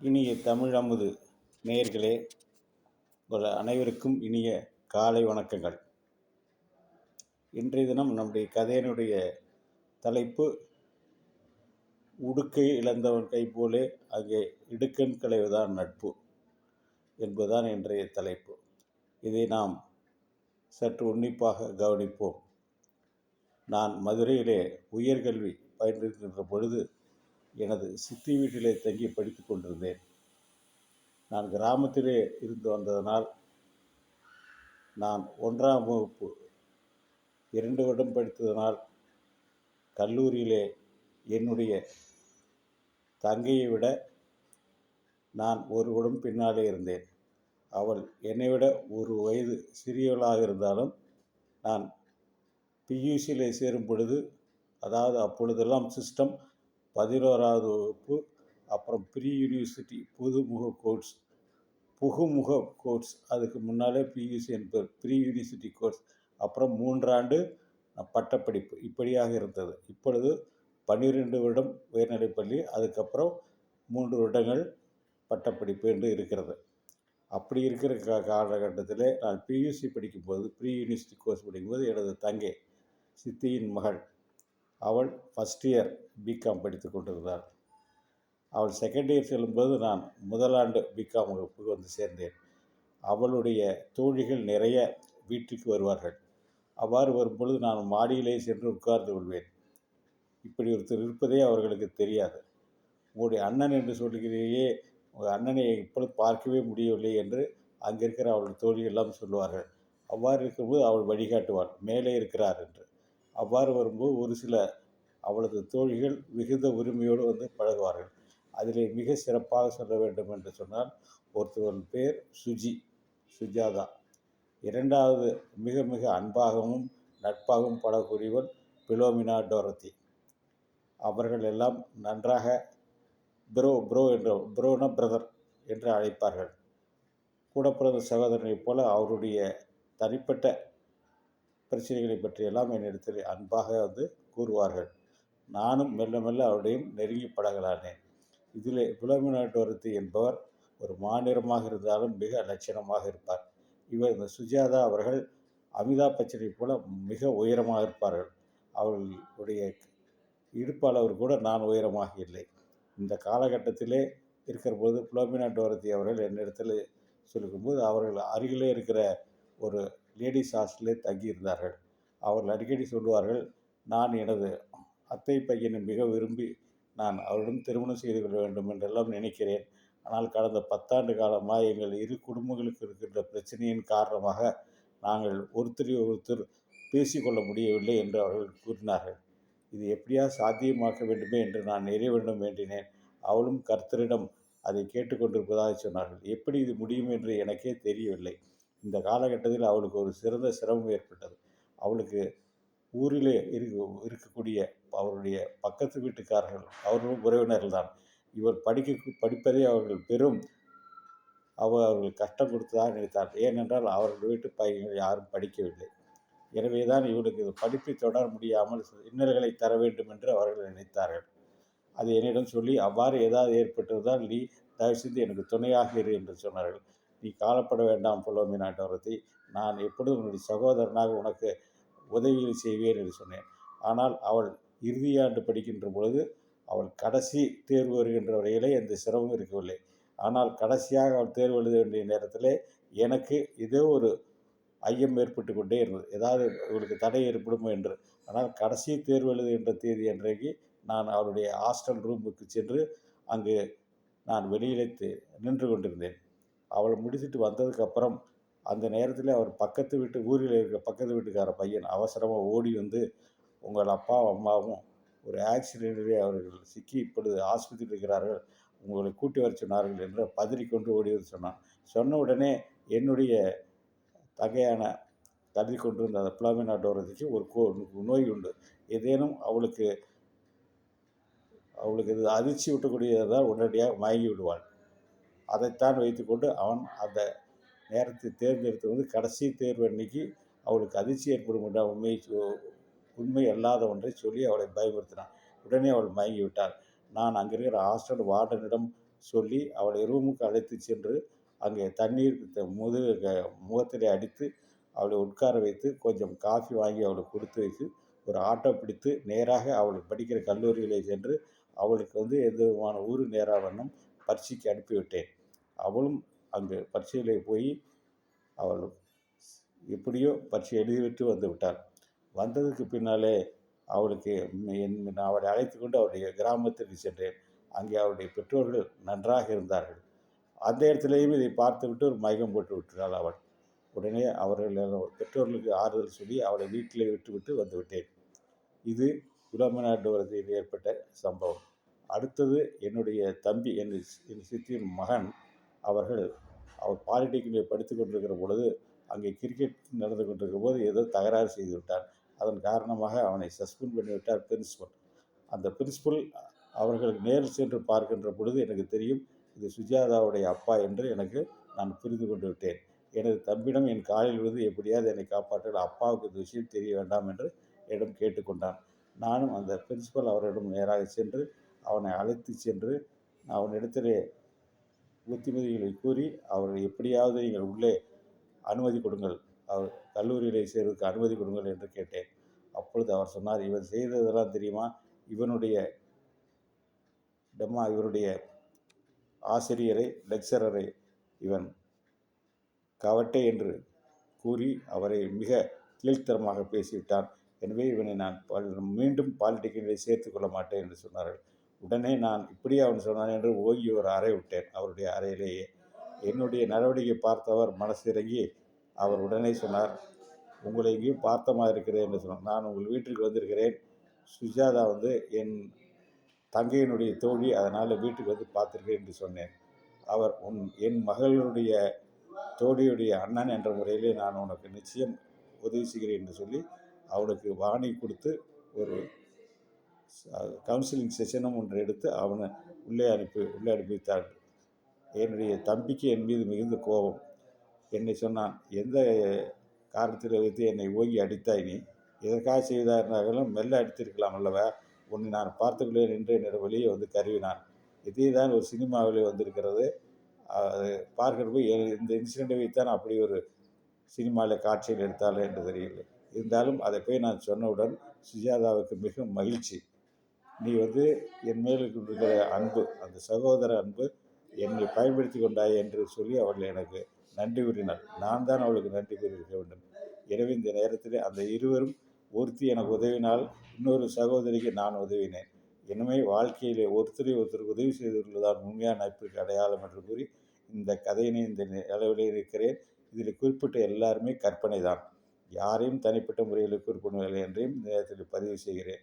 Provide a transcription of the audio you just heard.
இனிய தமிழ் அமுது நேயர்களே உங்கள் அனைவருக்கும் இனிய காலை வணக்கங்கள். இன்றைய தினம் நம்முடைய கதையினுடைய தலைப்பு உடுக்கை இழந்தவன் கை போலே அங்கே இடுக்கண் களைவுதான் நட்பு என்பதுதான் இன்றைய தலைப்பு. இதை நாம் சற்று உன்னிப்பாக கவனிப்போம். நான் மதுரையிலே உயர்கல்வி பயின்றிருக்கின்ற பொழுது எனது சித்தி வீட்டிலே தங்கி படித்து கொண்டிருந்தேன். நான் கிராமத்திலே இருந்து வந்ததனால் நான் ஒன்றாம் வகுப்பு இரண்டு வருடம் படித்ததனால் கல்லூரியிலே என்னுடைய தங்கையை விட நான் ஒரு வருடம் பின்னாலே இருந்தேன். அவள் என்னை விட ஒரு வயது சிறியவளாக இருந்தாலும் நான் பியூசியில் சேரும் பொழுது அதாவது அப்பொழுதெல்லாம் சிஸ்டம் பதினோராவது வகுப்பு அப்புறம் ப்ரீ யூனிவர்சிட்டி புதுமுக கோர்ஸ் புகுமுக கோர்ஸ் அதுக்கு முன்னாலே பியூசி என்பது ப்ரீ யூனிவர்சிட்டி கோர்ஸ் அப்புறம் மூன்றாண்டு பட்டப்படிப்பு. இப்படியாக இருந்தது. இப்பொழுது பன்னிரெண்டு வருடம் உயர்நிலைப்பள்ளி அதுக்கப்புறம் மூன்று வருடங்கள் பட்டப்படிப்பு என்று இருக்கிறது. அப்படி இருக்கிற கா காலகட்டத்தில் நான் பியூசி படிக்கும்போது ப்ரீ யூனிவர்சிட்டி கோர்ஸ் படிக்கும்போது எனது தங்கை சித்தியின் மகள் அவள் ஃபஸ்ட் இயர் பிகாம் படித்து கொண்டிருந்தாள். அவள் செகண்ட் இயர் செல்லும்போது நான் முதலாண்டு பிகாம் வகுப்புக்கு வந்து சேர்ந்தேன். அவளுடைய தோழிகள் நிறைய வீட்டுக்கு வருவார்கள். அவ்வாறு வரும்பொழுது நான் மாடியிலே சென்று உட்கார்ந்து கொள்வேன். இப்படி ஒருத்தர் இருப்பதே அவர்களுக்கு தெரியாது. உங்களுடைய அண்ணன் என்று சொல்லுகிறீயே உங்கள் அண்ணனை இப்பொழுது பார்க்கவே முடியவில்லை என்று அங்கே இருக்கிற அவள் தோழிகள் எல்லாம் சொல்லுவார்கள். அவ்வாறு இருக்கும்போது அவள் வழிகாட்டுவாள். மேலே இருக்கிறார் என்று. அவ்வாறு வரும்போது ஒரு சில அவளது தோழிகள் மிகுந்த உரிமையோடு வந்து பழகுவார்கள். அதிலே மிக சிறப்பாக சொல்ல வேண்டும் என்று சொன்னால் ஒருத்தவன் பேர் சுஜி சுஜாதா. இரண்டாவது மிக மிக அன்பாகவும் நட்பாகவும் பழக்கூடியவன் பிலோமினா டோரத்தி. அவர்கள் எல்லாம் நன்றாக ப்ரோ ப்ரோ என்ற ப்ரோனா பிரதர் என்று அழைப்பார்கள். கூட பிறந்த சகோதரனைப் போல அவருடைய தனிப்பட்ட பிரச்சனைகளை பற்றியெல்லாம் என்னிடத்தில் அன்பாக வந்து கூறுவார்கள். நானும் மெல்ல மெல்ல அவருடையும் நெருங்கி பழகலானேன். இதில் புலமினாட்டோரத்தி என்பவர் ஒரு மாநிலமாக இருந்தாலும் மிக லட்சணமாக இருப்பார். இவர் இந்த சுஜாதா அவர்கள் அமிதாப் பச்சனை போல மிக உயரமாக இருப்பார்கள். அவர்களுடைய இடுப்பளவர் கூட நான் உயரமாக இல்லை. இந்த காலகட்டத்திலே இருக்கிற போது புலோமினா டோரத்தி அவர்கள் என்னிடத்தில் சொல்லும்போது அவர்கள் அருகிலே இருக்கிற ஒரு லேடிஸ் ஹாஸ்டலே தங்கியிருந்தார்கள். அவர்கள் அடிக்கடி சொல்லுவார்கள் நான் எனது அத்தை பையனை மிக விரும்பி நான் அவரிடம் திருமணம் செய்து கொள்ள வேண்டும் என்றெல்லாம் நினைக்கிறேன். ஆனால் கடந்த பத்தாண்டு காலமாக எங்கள் இரு குடும்பங்களுக்கு இருக்கின்ற பிரச்சனையின் காரணமாக நாங்கள் ஒருத்தரை ஒருத்தர் பேசிக்கொள்ள முடியவில்லை என்று அவர்கள் கூறினார்கள். இது எப்படியா சாத்தியமாக்க வேண்டுமே என்று நான் இறைவனிடம் வேண்டினேன். அவளும் கர்த்தரிடம் அதை கேட்டுக்கொண்டிருப்பதாக சொன்னார்கள். எப்படி இது முடியும் என்று எனக்கே தெரியவில்லை. இந்த காலகட்டத்தில் அவளுக்கு ஒரு சிறந்த சிரமம் ஏற்பட்டது. அவளுக்கு ஊரிலே இருக்கு இருக்கக்கூடிய அவருடைய பக்கத்து வீட்டுக்காரர்கள் அவர்களும் உறவினர்கள் தான் இவர் படிக்க படிப்பதே அவர்கள் பெரும் அவர் அவர்கள் கஷ்டம் கொடுத்ததாக நினைத்தார். ஏனென்றால் அவர்கள் வீட்டு பையன்கள் யாரும் படிக்கவில்லை. எனவே தான் இவளுக்கு படிப்பை தொடர முடியாமல் இன்னல்களை தர வேண்டும் என்று அவர்கள் நினைத்தார்கள். அது என்னிடம் சொல்லி அவ்வாறு ஏதாவது ஏற்பட்டிருந்தால் நீ தயவு செய்து எனக்கு துணையாக இரு என்று சொன்னார்கள். நீ காலப்பட வேண்டாம் புலோமி நாட்டவரத்தி. நான் எப்பொழுதும் உன்னுடைய சகோதரனாக உனக்கு உதவிகள் செய்வேன் என்று சொன்னேன். ஆனால் அவள் இறுதியாண்டு படிக்கின்ற பொழுது அவள் கடைசி தேர்வு வருகின்ற வரையிலே எந்த சிரமமும் இருக்கவில்லை. ஆனால் கடைசியாக அவள் தேர்வு எழுத வேண்டிய நேரத்தில் எனக்கு இதே ஒரு ஐயம் ஏற்பட்டு கொண்டே இருந்தது. ஏதாவது இவளுக்கு தடை ஏற்படும் என்று. ஆனால் கடைசி தேர்வு எழுதுகின்ற தேதி அன்றைக்கு நான் அவளுடைய ஹாஸ்டல் ரூமுக்கு சென்று அங்கு நான் வெளியிலே நின்று கொண்டிருந்தேன். அவள் முடிச்சுட்டு வந்ததுக்கப்புறம் அந்த நேரத்தில் அவர் பக்கத்து வீட்டு ஊரில் இருக்கிற பக்கத்து வீட்டுக்கார பையன் அவசரமாக ஓடி வந்து உங்கள் அப்பாவும் அம்மாவும் ஒரு ஆக்சிடென்டிலே அவர்கள் சிக்கி இப்பொழுது ஆஸ்பத்திரியில் இருக்கிறார்கள். உங்களை கூட்டி வர சொன்னார்கள் என்று பதறிக்கொண்டு ஓடி வந்து சொன்னான். சொன்ன உடனே என்னுடைய தகையான கருதி கொண்டிருந்த அந்த பிளாமினா டோரதிக்கு ஒரு கோ நோய் உண்டு. ஏதேனும் அவளுக்கு அவளுக்கு இது அதிர்ச்சி விட்டக்கூடியதாக உடனடியாக மயங்கி விடுவாள். அதைத்தான் வைத்துக்கொண்டு அவன் அந்த நேரத்தை தேர்ந்தெடுத்து வந்து கடைசி தேர்வு அன்னைக்கு அவளுக்கு அதிர்ச்சி ஏற்படும் என்ற உண்மை உண்மை அல்லாத ஒன்றை சொல்லி அவளை பயமுறுத்தினான். உடனே அவள் மயங்கி விட்டாள் நான் அங்கே இருக்கிற ஹாஸ்டல் வார்டனிடம் சொல்லி அவளை ரூமுக்கு அழைத்து சென்று அங்கே தண்ணீர் த- க- முகத்திலே அடித்து அவளை உட்கார வைத்து கொஞ்சம் காஃபி வாங்கி அவளுக்கு கொடுத்து வைத்து ஒரு ஆட்டோ பிடித்து நேராக அவள் படிக்கிற கல்லூரியிலே சென்று அவளுக்கு வந்து எந்த விதமான ஊர் நேராக வண்ணம் பரீட்சைக்கு அனுப்பிவிட்டேன். அவளும் அங்கு பரீட்சையிலே போய் அவள் எப்படியோ பரீட்சை எழுதிவிட்டு வந்து விட்டாள். வந்ததுக்கு பின்னாலே அவளுக்கு என் நான் அவளை அழைத்து கொண்டு அவருடைய கிராமத்திற்கு சென்றேன். அங்கே அவருடைய பெற்றோர்கள் நன்றாக இருந்தார்கள். அந்த இடத்துலையும் இதை பார்த்துவிட்டு ஒரு மயக்கம் போட்டு விட்டாள் அவள். உடனே அவர்கள் பெற்றோர்களுக்கு ஆறுதல் சொல்லி அவளை வீட்டில் விட்டுவிட்டு வந்துவிட்டேன் இது இது உலமநாட்டுவரத்தில் ஏற்பட்ட சம்பவம். அடுத்தது என்னுடைய தம்பி என் சி- என் சித்தியின் மகன் அவர்கள் அவர் பாலிடெக்னிக்கில் படித்து கொண்டிருக்கிற பொழுது அங்கே கிரிக்கெட் நடந்து கொண்டிருக்கிற போது ஏதோ தகராறு செய்து விட்டார். அதன் காரணமாக அவனை சஸ்பெண்ட் பண்ணிவிட்டார் பிரின்சிபல் அந்த பிரின்சிபல் அவர்களுக்கு நேரில் சென்று பார்க்கின்ற பொழுது எனக்கு தெரியும் இது சுஜாதாவுடைய அப்பா என்று எனக்கு நான் புரிந்து கொண்டு விட்டேன். எனது தம்பிடம் என் காலில் விழுந்து எப்படியாவது என்னை காப்பாற்ற அப்பாவுக்கு இந்த விஷயம் தெரிய வேண்டாம் என்று என்னிடம் கேட்டுக்கொண்டான். நானும் அந்த பிரின்சிபல் அவரிடம் நேராக சென்று அவனை அழைத்து சென்று அவனிடத்திலே புத்திமதிகளை கூறி அவர்கள் எப்படியாவது நீங்கள் உள்ளே அனுமதி கொடுங்கள். அவர் கல்லூரியிலே சேர்வதற்கு அனுமதி கொடுங்கள் என்று கேட்டேன். அப்பொழுது அவர் சொன்னார் இவன் செய்ததெல்லாம் தெரியுமா? இவனுடைய டெம்மா இவருடைய ஆசிரியரை லெக்சரரை இவன் கவட்டை என்று கூறி அவரை மிக கீழ்த்தரமாக பேசிவிட்டான். எனவே இவனை நான் மீண்டும் பாலிடெக்னிக்கில் சேர்த்து கொள்ள மாட்டேன் என்று சொன்னார்கள். உடனே நான் இப்படியே அவன் சொன்னான் என்று ஓங்கி ஒரு அறை விட்டேன். அவருடைய அறையிலேயே என்னுடைய நடவடிக்கை பார்த்தவர் மனசிறங்கி அவர் உடனே சொன்னார் உங்களை எங்கேயும் பார்த்தமா இருக்கிறேன் என்று சொன்னார். நான் உங்கள் வீட்டிற்கு வந்திருக்கிறேன். சுஜாதா வந்து என் தங்கையினுடைய தோழி அதனால் வீட்டுக்கு வந்து பார்த்துருக்கேன் என்று சொன்னேன். அவர் உன் என் மகளுடைய தோழியுடைய அண்ணன் என்ற முறையிலே நான் உனக்கு நிச்சயம் உதவி செய்கிறேன் என்று சொல்லி அவனுக்கு வாணி கொடுத்து ஒரு கவுன்சிலிங் செஷனும் ஒன்று எடுத்து அவனை உள்ளே அனுப்பி உள்ளே அனுப்பி வைத்தார் என்னுடைய தம்பிக்கு என் மீது மிகுந்த கோபம். என்னை சொன்னான் எந்த காரணத்தில் வைத்து என்னை ஓங்கி அடித்தாய் நீ? எதற்காக செய்தார்னாலும் மெல்ல அடித்திருக்கலாம் அல்லவா? உன்னை நான் பார்த்துக்கொள்ளே நின்று என்னோட வெளியே வந்து கருவினான். இதே தான் ஒரு சினிமாவிலே வந்திருக்கிறது. அது பார்க்கிறப்ப இந்த இன்சிடெண்ட்டை வைத்தான் அப்படி ஒரு சினிமாவில் காட்சியில் எடுத்தாலே என்று தெரியவில்லை. இருந்தாலும் அதை போய் நான் சொன்னவுடன் சுஜாதாவுக்கு மிக மகிழ்ச்சி. நீ வந்து என் மேல் இருக்கிற அன்பு அந்த சகோதர அன்பு என்னை பயன்படுத்தி கொண்டாய் என்று சொல்லி அவள் எனக்கு நன்றி கூறினாள் நான் தான் அவளுக்கு நன்றி கூறியிருக்க வேண்டும். எனவே இந்த நேரத்தில் அந்த இருவரும் ஒருத்தி எனக்கு உதவினால் இன்னொரு சகோதரிக்கு நான் உதவினேன். இனிமே வாழ்க்கையிலே ஒருத்தரை ஒருத்தர் உதவி செய்துள்ளதான் உண்மையான நட்பிற்கு அடையாளம் என்று கூறி இந்த கதையினை இந்த அளவிலே இருக்கிறேன். இதில் குறிப்பிட்ட எல்லாருமே கற்பனை தான் யாரையும் தனிப்பட்ட முறையில் குறிப்பிடவில்லை என்றையும் இந்த நேரத்தில் பதிவு செய்கிறேன்.